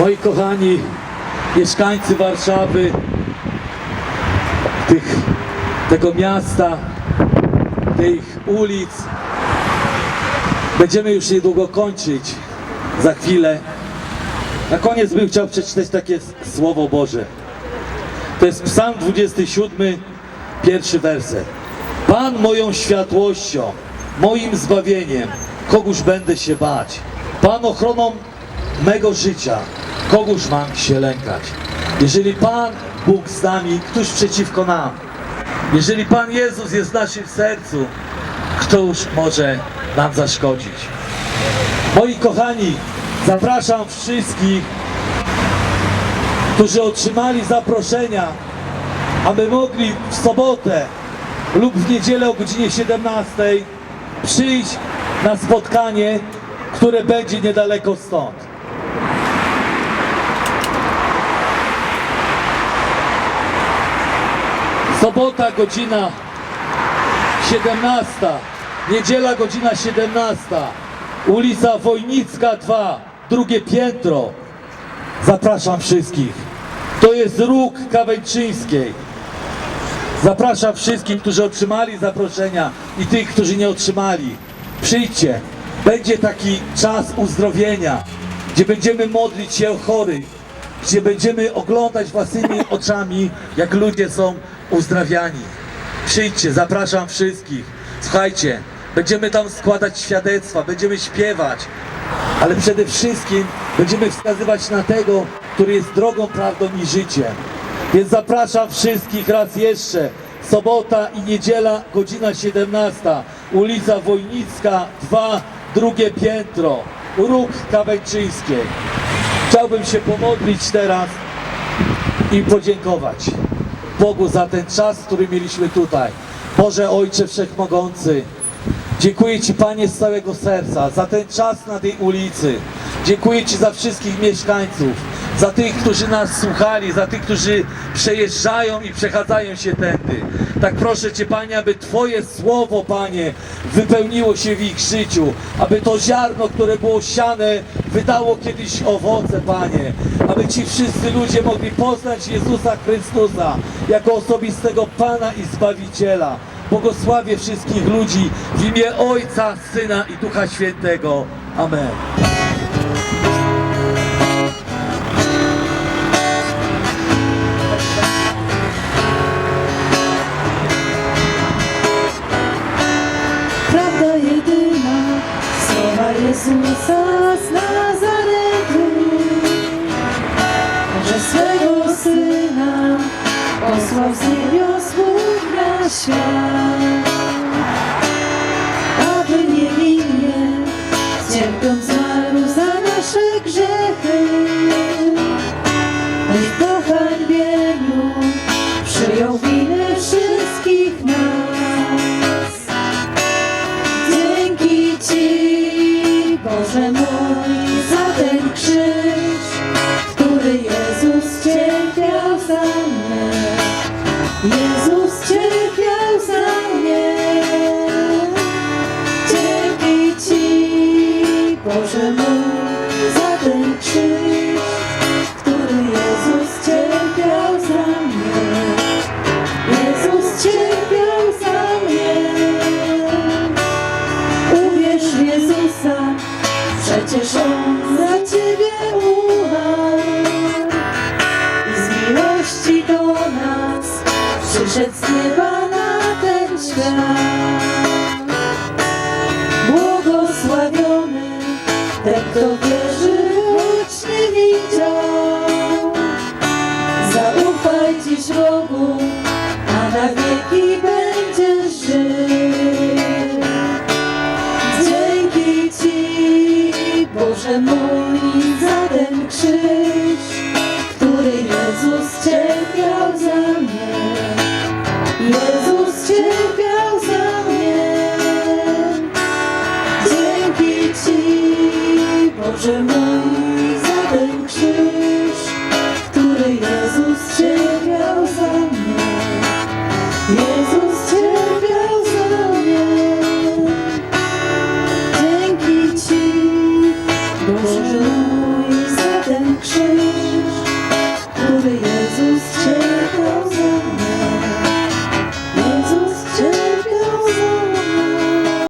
Moi kochani mieszkańcy Warszawy, tych, tego miasta, tych ulic, będziemy już niedługo kończyć, za chwilę. Na koniec bym chciał przeczytać takie słowo Boże. To jest Psalm 27, pierwszy werset. Pan moją światłością, moim zbawieniem, kogóż będę się bać. Pan ochroną mego życia, kogóż mam się lękać. Jeżeli Pan Bóg z nami, któż przeciwko nam? Jeżeli Pan Jezus jest w naszym sercu, któż może nam zaszkodzić? Moi kochani, zapraszam wszystkich, którzy otrzymali zaproszenia, aby mogli w sobotę lub w niedzielę o godzinie 17 przyjść na spotkanie, które będzie niedaleko stąd. Sobota godzina 17, niedziela godzina 17, ulica Wojnicka 2, drugie piętro. Zapraszam wszystkich. To jest róg Kawęczyńskiej. Zapraszam wszystkich, którzy otrzymali zaproszenia i tych, którzy nie otrzymali. Przyjdźcie. Będzie taki czas uzdrowienia, gdzie będziemy modlić się o chorych, gdzie będziemy oglądać własnymi oczami, jak ludzie są uzdrawiani. Przyjdźcie, zapraszam wszystkich. Słuchajcie, będziemy tam składać świadectwa, będziemy śpiewać, ale przede wszystkim będziemy wskazywać na tego, który jest drogą, prawdą i życiem. Więc zapraszam wszystkich raz jeszcze. Sobota i niedziela, godzina 17. Ulica Wojnicka 2, drugie piętro. Róg Kawęczyńskiej. Chciałbym się pomodlić teraz i podziękować Bogu za ten czas, który mieliśmy tutaj. Boże Ojcze Wszechmogący, dziękuję Ci Panie z całego serca za ten czas na tej ulicy. Dziękuję Ci za wszystkich mieszkańców, za tych, którzy nas słuchali, za tych, którzy przejeżdżają i przechadzają się tędy. Tak proszę Cię Panie, aby Twoje słowo Panie wypełniło się w ich życiu, aby to ziarno, które było siane, wydało kiedyś owoce Panie, aby Ci wszyscy ludzie mogli poznać Jezusa Chrystusa jako osobistego Pana i Zbawiciela. Błogosławię wszystkich ludzi w imię Ojca, Syna i Ducha Świętego. Amen. Prawda jedyna, słowa Jezusa z sozinhos por graça. Boże mój, za ten krzyż, który Jezus cierpiał za mnie. Jezus cierpiał za mnie. Uwierz w Jezusa, przecież On za Ciebie umarł. I z miłości do nas przyszedł z nieba ten, kto wierzy, choć nie widział. Zaufaj dziś Bogu, a na wieki będziesz żył. Dzięki Ci, Boże mój, Boże mój, za ten krzyż, który Jezus cierpiał za mnie. Jezus